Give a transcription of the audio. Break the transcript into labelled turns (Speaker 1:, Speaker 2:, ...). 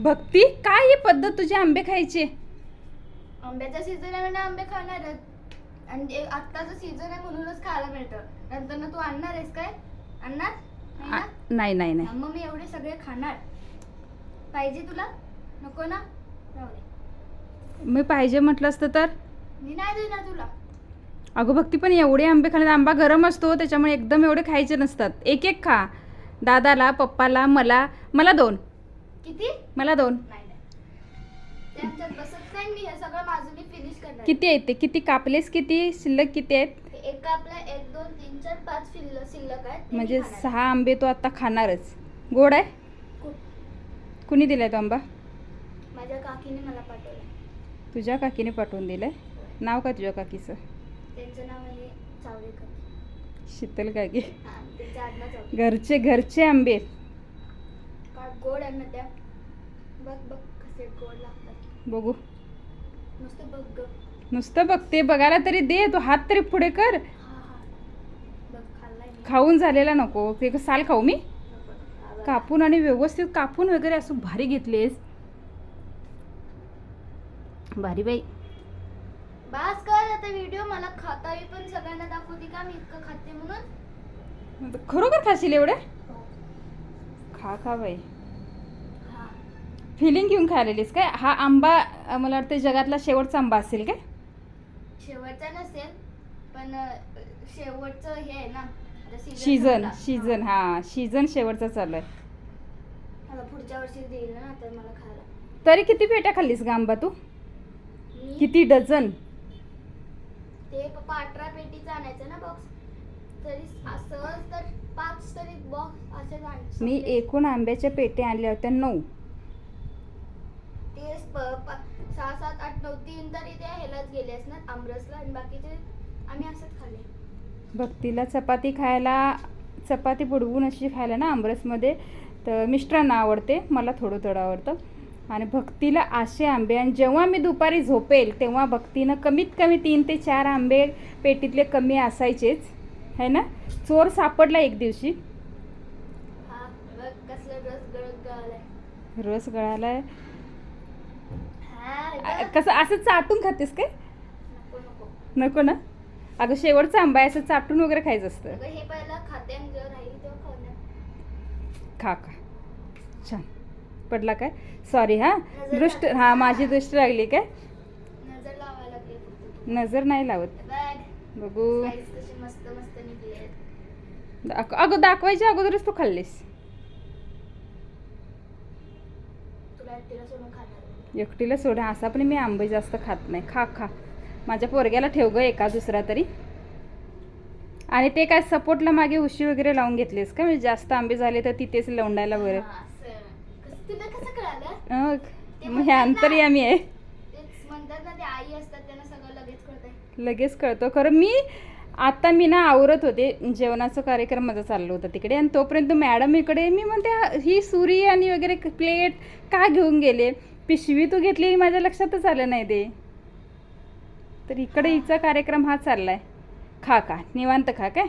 Speaker 1: भक्ती? काय ही पद्धत तुझे आंबे खायचे?
Speaker 2: आंब्याचा सीझन आहे म्हणजे आंबे खाणारच आणि आत्ताचं सीझन आहे म्हणूनच खायला मिळतं. नंतर ना तू आणणार आहेस काय? आणणार? नाही
Speaker 1: आ-
Speaker 2: ना?
Speaker 1: नाही नाही. नाही
Speaker 2: मग मी एवढे सगळे खाणार. पाहिजे तुला? नको ना? राहू दे.
Speaker 1: मी पाहिजे म्हटलं असतं तर?
Speaker 2: मी नाही देणार तुला.
Speaker 1: अगं भक्ती पण एवढे आंबे खाण्यात आंबा गरम असतो त्याच्यामुळे एकदम एवढे खायचे नसतात. एक एक खा. दादाला पप्पाला मला मला दोन.
Speaker 2: किती?
Speaker 1: मला दोन.
Speaker 2: नाही नाही. त्यांच्यात बसत नाही मी हे सगळं माझं मी फिनिश करणार
Speaker 1: किती आहेत ते? किती कापलेस किती? शिल्लक किती आहेत?
Speaker 2: हे एक आपल्या एक दोन तीन चार पाच शिल्लक शिल्लक आहेत. ते मी
Speaker 1: म्हणजे
Speaker 2: खाणार.
Speaker 1: सहा आंबे तो आता खाणारच. गोड आहे?
Speaker 2: खूप.
Speaker 1: कुणी दिलाय तो आंबा?
Speaker 2: माझ्या काकीने मला पाठवलं.
Speaker 1: तुझ्या काकीने पाठवून दिलाय? नाव काय तुझ्या काकीचं?
Speaker 2: त्यांचं नाव आहे चावडेकर.
Speaker 1: शीतल काकी.
Speaker 2: हा, त्यांचं आडनाव चावडेकर.
Speaker 1: घरचे घरचे आंबे.
Speaker 2: गोड आहे बघ बघ कसे गोड लागतात.
Speaker 1: बघू.
Speaker 2: नुसतं बघ ग.
Speaker 1: नुसतं बघ ते बघायला तरी दे तो हात तरी पुढे कर.
Speaker 2: हा हा. बघ खाल्लाय मी.
Speaker 1: खाऊन झालेला नको. ते साल खाऊ मी.
Speaker 2: हा.
Speaker 1: कापून आणि व्यवस्थित कापून वगैरे असं भारी घेतलेस. भारी बाई.
Speaker 2: बास कर आता व्हिडिओ मला खाता येईल पण सगळ्यांना दाखवते का? मी इतकं खाते म्हणून.
Speaker 1: खरोखर खाशील एवढे? खा खा बाई.
Speaker 2: हा
Speaker 1: फिलिंग घेऊन खायलेलीस काय? हा आंबा अं, मला वाटतं जगातला शेवटचा आंबा असेल काय?
Speaker 2: शेवटचा नसेल पण अं, शेवटचं हे आहे ना आता season
Speaker 1: सीझन
Speaker 2: संपला.
Speaker 1: सीझन हा. सीझन शेवटचा चालू आहे.
Speaker 2: पुढच्या वर्षी देईल ना तर मला खायला.
Speaker 1: तरी किती पेट्या खाल्लीस का आंबा तू?
Speaker 2: मी?
Speaker 1: किती डझन?
Speaker 2: ते पप्पा अठरा पेटीचं आणायचं ना बॉक्स तरी सहज तर पाच तरी बॉक्स असे
Speaker 1: मी. एकूण आंब्याच्या पेट्या आणल्या होत्या नऊ.
Speaker 2: सहा सात आठ नऊ तीन तरी ते ह्यालाच गेले असणार आमरसला आणि बाकीचे आम्ही असंच खाल्ले.
Speaker 1: भक्तीला चपाती खायला चपाती बुडवून अशी खायला ना आंबरसमध्ये तर मिस्टरांना आवडते मला थोडं थोडं आवडतं. आणि भक्तीला असे आंबे आणि जेव्हा मी दुपारी झोपेल तेव्हा भक्तीनं कमीत कमी तीन ते चार आंबे पेटीतले कमी असायचेच है ना? चोर सापडला एक दिवशी.
Speaker 2: रस गळत गळालाय
Speaker 1: रस गळालाय
Speaker 2: हा
Speaker 1: आ-
Speaker 2: बघ.
Speaker 1: कसं असं चाटून खातेस काय?
Speaker 2: नको
Speaker 1: ना? अगं शेवटचा आंबा आहे असं चाटून वगैरे खायचं असतं.
Speaker 2: हे
Speaker 1: खा खा. छान. पडला काय? सॉरी हा? दृष्ट. हा माझी दृष्टी लागली काय?
Speaker 2: नजर
Speaker 1: नाही लावत.
Speaker 2: बघ.
Speaker 1: अगं दाखवायच्या अगोदरच तू खाल्लीस.
Speaker 2: तुला एकटीला
Speaker 1: सोडा असा पण मी आंबे जास्त खात नाही. खा खा. माझ्या पोरग्याला ठेव ग एका दुसरा तरी. आणि ते काय सपोर्टला मागे उशी वगैरे लावून घेतलीस का? म्हणजे जास्त आंबे झाले तर तिथेच लवंडायला बरं.
Speaker 2: हा,
Speaker 1: अंतर्यामी आहे. लगेच कळतो. खरं मी आता मी ना आवरत होते जेवणाचा कार्यक्रम माझा चाललो होता तिकडे. आणि तोपर्यंत मॅडम इकडे मी म्हणते "हा- ही सुरी आणि वगैरे प्लेट का घेऊन गेले? पिशवी तू घेतली माझ्या लक्षातच आलं नाही ते. तर इकडे हिचा कार्यक्रम हा चाललाय. खा का निवांत खा काय?